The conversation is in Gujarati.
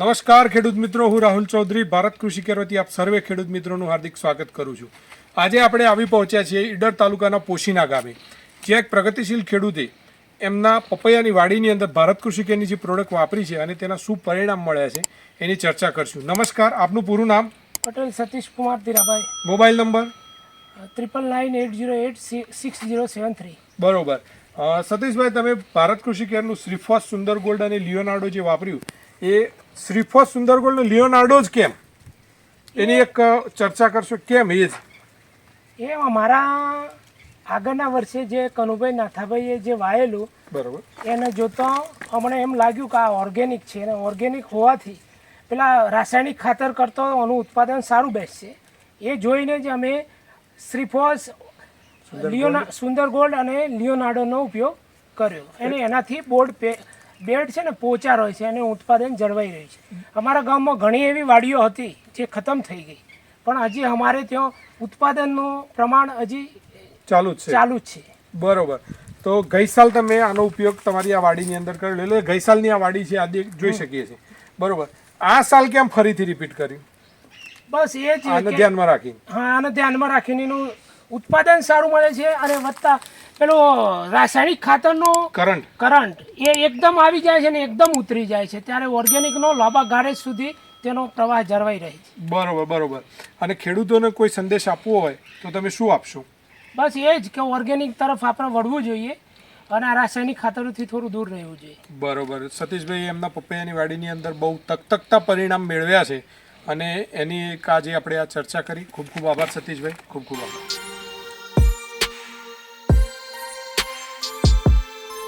નમસ્કાર ખેડૂત મિત્રો હું રાહુલ ચૌધરી ભારત કૃષિ કેર વતી આપ સર્વે ખેડૂત મિત્રોનું હાર્દિક સ્વાગત કરું છું. આજે આપણે આવી પહોંચ્યા છીએ ઈડર તાલુકાના પોશીના ગામે જ્યાં એક પ્રગતિશીલ ખેડૂતે એમના પપૈયાની વાડીની અંદર ભારત કૃષિ કેરની જે પ્રોડક્ટ વાપરી છે અને તેના શું પરિણામ મળ્યા છે એની ચર્ચા કરશું. નમસ્કાર આપનું પૂરું નામ? Patel Satish Kumar Dhirabhai mobile number? Triple nine eight zero eight six zero seven three. બરોબર. સતીશભાઈ તમે ભારત કૃષિ કેરનું શ્રીફાસ સુંદર ગોલ્ડ અને લિયોનાર્ડો જે વાપર્યું એ શ્રીફોસ સુંદર ગોલ્ડ લિયોનાર્ડો જ કેમ? એની એક ચર્ચા કરશો કેમ એ જ. એ અમારા આગળના વર્ષે જે કનુભાઈ નાથાભાઈએ જે વાયેલું બરાબર. એને જોતા અમને એમ લાગ્યું કે આ ઓર્ગેનિક છે અને ઓર્ગેનિક હોવાથી પેલા રાસાયણિક ખાતર કરતો એનું ઉત્પાદન સારું બેસશે. એ જોઈને જ અમે શ્રીફોસ લિયોના સુંદર ગોલ્ડ અને લિયોનાર્ડોનો ઉપયોગ કર્યો. અને એનાથી બોર્ડ પે બેડ છે ને પોચા રહે છે અને ઉત્પાદન જળવાઈ રહ્યું છે. અમારા ગામમાં ઘણી એવી વાડીઓ હતી જે ખતમ થઈ ગઈ. પણ હજી અમારે ત્યાં ઉત્પાદનનું પ્રમાણ હજી ચાલુ જ છે. ચાલુ છે. બરોબર. તો ગઈ સાલ તમે આનો ઉપયોગ તમારી આ વાડીની અંદર કરેલો એટલે ગઈ સાલની આ વાડી છે આ જોઈ શકીએ છીએ. બરોબર. આ સાલ કેમ ફરીથી રિપીટ કર્યું? બસ એ જ આને ધ્યાનમાં રાખી હા આને ધ્યાનમાં રાખીને એનું ઉત્પાદન સારું મળે છે અને વત્તા પેલો રાસાયણિક ખાતરનો કરંટ. કરંટ એ એકદમ આવી જાય છે ને એકદમ ઉતરી જાય છે. ત્યારે ઓર્ગેનિકનો લાંબા ગાળે સુધી તેનો પ્રવાહ જળવાઈ રહે છે. બરોબર બરોબર. અને ખેડૂતોને કોઈ સંદેશ આપવો હોય તો તમે શું આપશો? બસ એ જ કે ઓર્ગેનિક તરફ આપણે વળવું જોઈએ અને આ રાસાયણિક ખાતરોથી થોડું દૂર રહેવું જોઈએ. બરોબર. સતીશભાઈ એમના પપૈયાની વાડીની અંદર બહુ તકતકતા પરિણામ મેળવ્યા છે. અને એની એક આજે આપણે આ ચર્ચા કરી. ખૂબ ખૂબ આભાર સતીશભાઈ. ખૂબ ખૂબ આભાર.